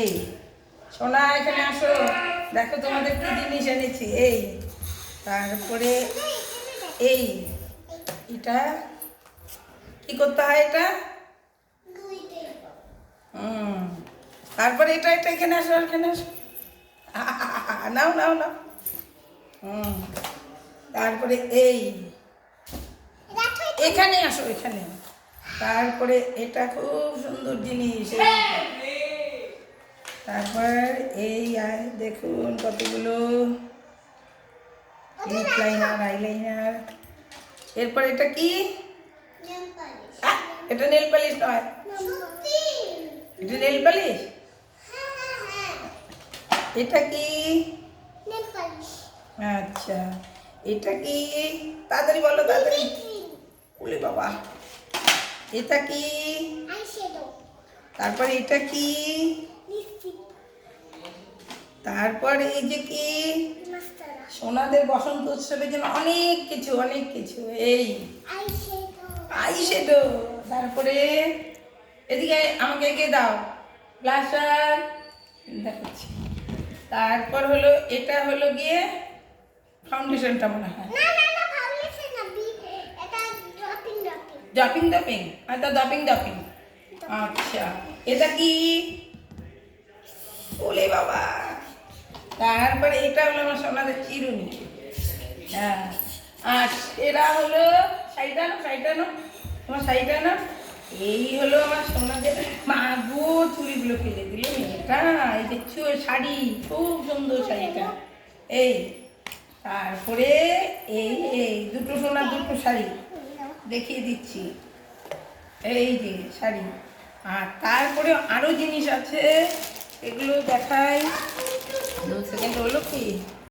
এই সোনা, এখানে আসো। দেখো তোমাদের কি জিনিস এনেছি। এই, তারপরে এই, এটা কি করতে হয় এটা? হুম, তারপরে এটা এটা, এখানে আসো এখানে আসো। নাও নাও নাও। হুম, তারপরে এই, এখানে আসো, এখানে। তারপরে এটা খুব সুন্দর জিনিস। তারপর এই দেখুন কতগুলো। Lip liner eyeliner. এরপর এটা কি? এটা নেল পালিশ নয়। এটা নেল পালিশ? এটা কি? আচ্ছা। এটা কি? তাড়াতাড়ি বলো, তাড়াতাড়ি। বলে বাবা। এটা কি? তারপর এটা কি? তারপর এই যে কি? সোনাদের বসন্ত উৎসবের জন্য অনেক কিছু অনেক কিছু। এই আই শ্যাডো তারপরে এদিকে আমাকে এগিয়ে দাও। ব্লাশার দেখাচ্ছি। তারপর হলো এটা হলো গিয়ে ফাউন্ডেশনটা মনে হয়। ডপিং ডপিং আচ্ছা ডপিং ডপিং আচ্ছা এটা কি ওলে বাবা তারপরে এটা হলো আমার সোনাদের চিরুনি হ্যাঁ আর এরা হলো শাড়িটা না শাড়িটা না তোমার শাড়িটা না এই হলো আমার সোনাদের মাগো চুড়িগুলো ফেলে দিল এটা এই দেখছ শাড়ি খুব সুন্দর শাড়িটা এই তারপরে এই এই দুটো সোনার দুটো শাড়ি দেখিয়ে দিচ্ছি। এই যে শাড়ি। আর তারপরে আরও জিনিস আছে। এগুলো দেখাই। দু সেকেন্ড হলো কি?